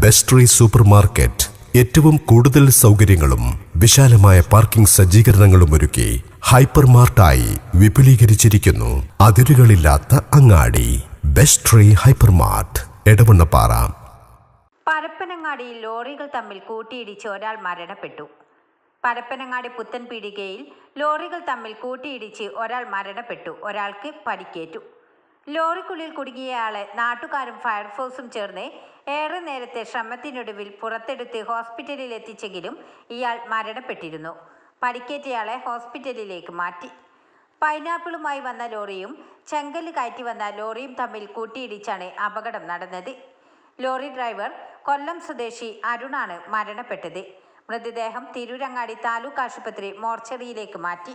ബെസ്ട്രി super market ഏറ്റവും കൂടുതൽ സൗകര്യങ്ങളും വിശാലമായ പാർക്കിംഗ് സജ്ജീകരണങ്ങളും ഒരുക്കി ഹൈപ്പർ മാർട്ടായി വിപുലീകരിച്ചിരിക്കുന്നു. അതിരുകളില്ലാത്ത അങ്ങാടി. ബെസ്ട്രി ഹൈപ്പർ മാർട്ട് എടവണ്ണപ്പാറ. പരപ്പനങ്ങാടിയിൽ ലോറികൾ തമ്മിൽ കൂട്ടിയിടിച്ച് ഒരാൾ മരണപ്പെട്ടു. പരപ്പനങ്ങാടി പുത്തൻ പീടികയിൽ ലോറികൾ തമ്മിൽ കൂട്ടിയിടിച്ച് ഒരാൾ മരണപ്പെട്ടു. ഒരാൾക്ക് പരിക്കേറ്റു. ലോറിക്കുള്ളിൽ കുടുങ്ങിയയാളെ നാട്ടുകാരും ഫയർഫോഴ്സും ചേർന്ന് ഏറെ നേരത്തെ ശ്രമത്തിനൊടുവിൽ പുറത്തെടുത്ത് ഹോസ്പിറ്റലിൽ എത്തിച്ചെങ്കിലും ഇയാൾ മരണപ്പെട്ടിരുന്നു. പരിക്കേറ്റയാളെ ഹോസ്പിറ്റലിലേക്ക് മാറ്റി. പൈനാപ്പിളുമായി വന്ന ലോറിയും ചെങ്കൽ കയറ്റി വന്ന ലോറിയും തമ്മിൽ കൂട്ടിയിടിച്ചാണ് അപകടം നടന്നത്. ലോറി ഡ്രൈവർ കൊല്ലം സ്വദേശി അരുണാണ് മരണപ്പെട്ടത്. മൃതദേഹം തിരൂരങ്ങാടി താലൂക്ക് ആശുപത്രി മോർച്ചറിയിലേക്ക് മാറ്റി.